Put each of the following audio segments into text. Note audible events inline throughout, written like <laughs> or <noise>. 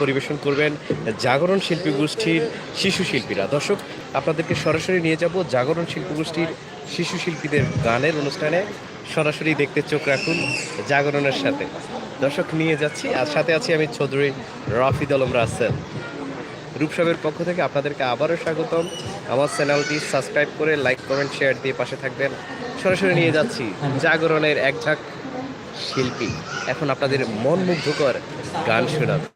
পরিবেশন করবেন জাগরণ শিল্পী গোষ্ঠীর শিশু শিল্পীরা। দর্শক, আপনাদেরকে সরাসরি নিয়ে যাব জাগরণ শিল্পী গোষ্ঠীর শিশু শিল্পীদের গানের অনুষ্ঠানে। সরাসরি দেখতে চোখ রাখুন জাগরণের সাথে। দর্শক, নিয়ে যাচ্ছি। আর সাথে আছি আমি চৌধুরী রাফিদ আলম রাসেল। রূপসবের পক্ষ থেকে আপনাদেরকে আবারও স্বাগতম। আমার চ্যানেলটি সাবস্ক্রাইব করে লাইক, কমেন্ট, শেয়ার দিয়ে পাশে থাকবেন। সরাসরি নিয়ে যাচ্ছি জাগরণের এক ঝাঁক শিল্পী। এখন আপনাদের মন মুগ্ধকর গান শোনাবে।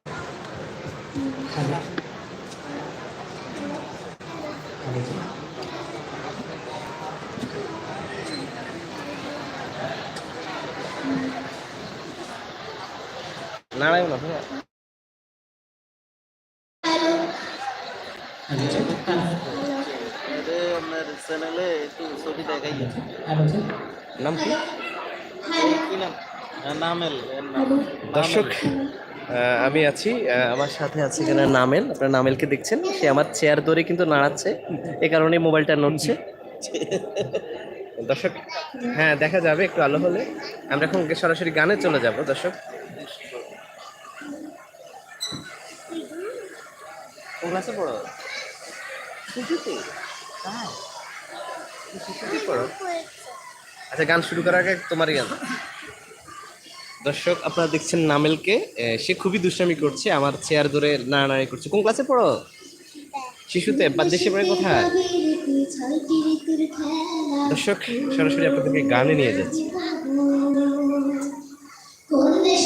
এটা আপনার চ্যানেলে একটু ছবি দেখাই নাম কি কি নাম নামেল দর্শক আমি আছি আমার সাথে আছে এখানে নামেল আপনার নামেলকে দেখছেন। সে আমার চেয়ার ধরে কিন্তু নাড়াচ্ছে এ কারণে মোবাইলটা নড়ছে। <laughs> দর্শক হ্যাঁ দেখা যাবে একটু আলো হলে। আমরা এখন সরাসরি গানে চলে যাব দর্শক। ক্লাসে পড়ো? শিশুতে শিশুতে পড়ো। আচ্ছা গান শুরু করার আগে তোমারই গান। দর্শক, আপনারা দেখছেন নামেলকে। সে খুবই দুষ্টামি করছে, আমার চেয়ার ধরে নাড়ানাড়ি করছে। কোন ক্লাসে পড়ো? শিশুতে, বা দেশে পড়ে কোথায় দর্শক, সরাসরি আপনাদেরকে গানে নিয়ে যাচ্ছে। কোন তুই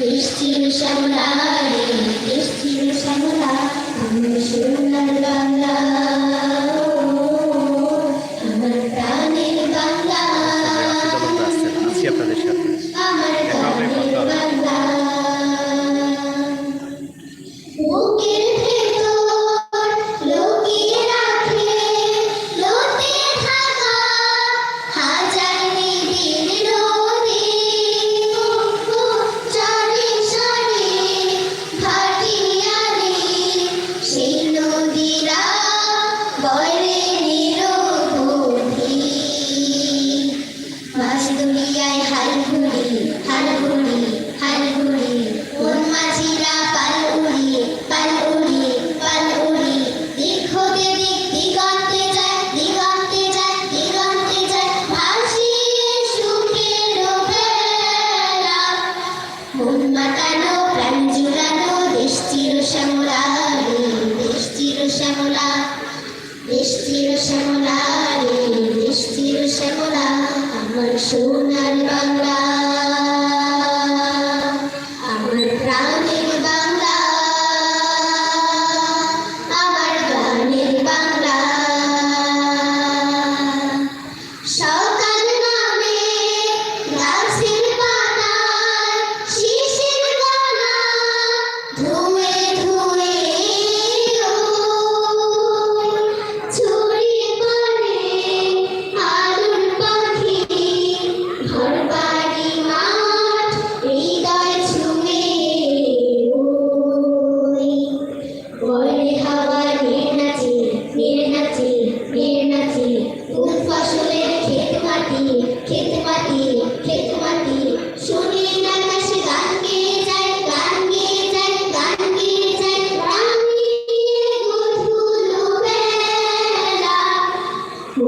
দেশটির শ্যামলা রে দেশটির শ্যামলা আমার সোনার বাংলা আমার প্রাণের বাংলা আপনাদের সাথে আমার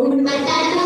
Matar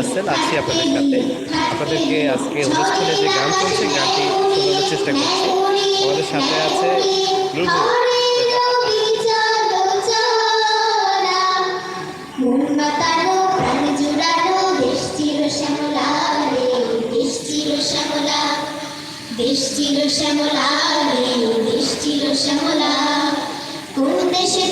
আসছেন, আছি আপনাদের সাথে। আপনাদেরকে আজকে অনুষ্ঠানে যে গান চলছে, গানটি শোনানোর চেষ্টা করছি। আমাদের সাথে আছে দেশ ছিল শ্যামলা দেশ ছিল শ্যামলা। কোন দেশে